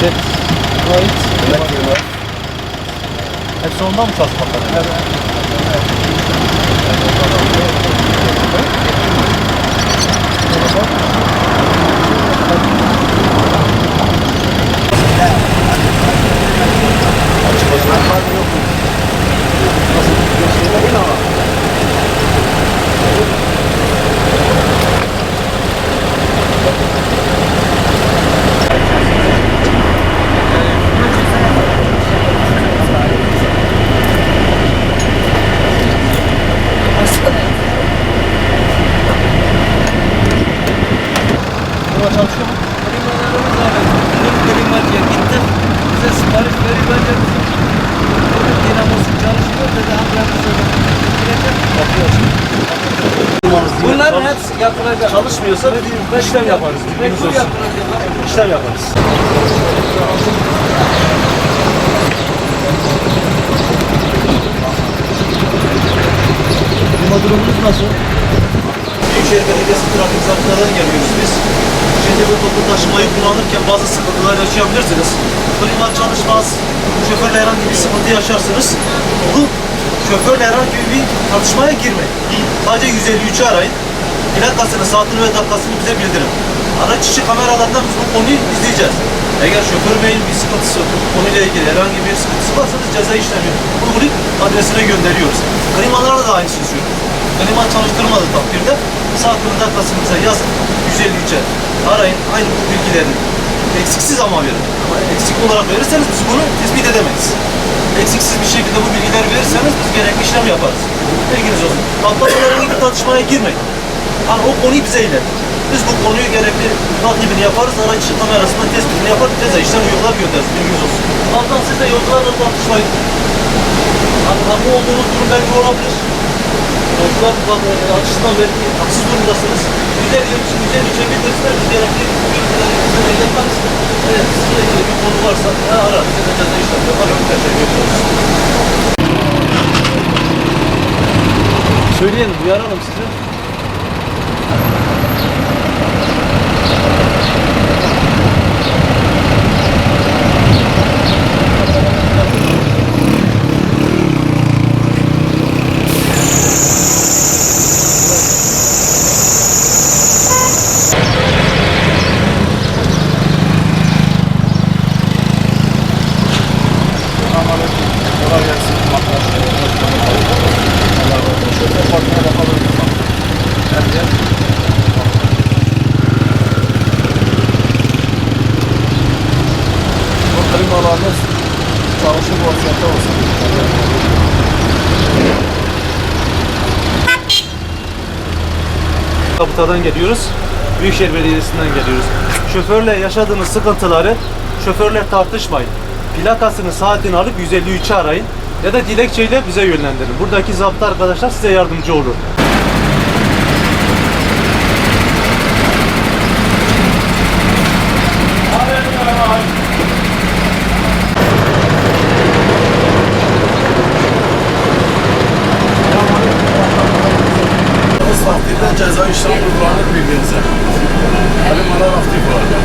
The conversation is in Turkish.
That's right. Left to left. Hep soldan mı sarsmakta? Evet. Bunların hepsi yapılacak. Çalışmıyorsa işlem yaparız. Bilginiz olsun. İşlem yaparız. Klima durumunuz nasıl? Büyükşehir Belediyesi trafik zaptlarından geliyoruz biz. Şimdi bu toplu taşımayı kullanırken bazı sıkıntılar yaşayabilirsiniz. Klima çalışmaz, şoförle herhangi bir sıkıntı yaşarsınız. Bu şoförle herhangi bir tartışmaya girmeyin. Sadece 153'ü arayın. Plakasını, saatini ve dakikasını bize bildirin. Araç içi kameralardan biz bu konuyu izleyeceğiz. Eğer şoför beyin bir sıkıntısı, konuyla ilgili herhangi bir sıkıntısı varsa biz ceza işlemi uygulayıp adresine gönderiyoruz. Klimalara da aynısını söylüyoruz. Klima çalıştırmadığı takdirde saatini, dakikasını bize yazın. 153'e arayın. Aynı bu bilgilerini eksiksiz ama verin. Ama eksik olarak verirseniz biz bunu tespit edemeyiz. Eksiksiz bir şekilde bu bilgileri verirseniz biz gerekli işlem yaparız. Bilginiz olsun. Patlatmalarla ilgili tartışmaya girmeyin. Hani o konuyu bize iletin. Biz bu konuyu gerekli takibini yaparız, araç kamerasından tespitini yapar, ceza işlem uygular göndeririz. Bilginiz olsun. Alttan siz de yolcularla tartışmayın. Hani haklı olduğunuz durum belki olabilir. Yolcular e, açısından belki haksız durumdasınız. Güzel yemiş, güzel içebilirsiniz. Biz gerekli bilgileri size yaparız. Eğer sizinle ilgili bir konu varsa e, ararız. Ya da ceza işlem. Teşekkür ediyoruz. Söyleyelim, uyaralım sizi. Çalışır vaziyette olsun. Kapıtadan geliyoruz. Büyükşehir Belediyesi'nden geliyoruz. Şoförle yaşadığınız sıkıntıları şoförle tartışmayın. Plakasını saatini alıp 153'ü arayın ya da dilekçeyle bize yönlendirin. Buradaki zaptı arkadaşlar size yardımcı olur. Ceza işlem uygulanır birbirinize. Klimalar aktif var.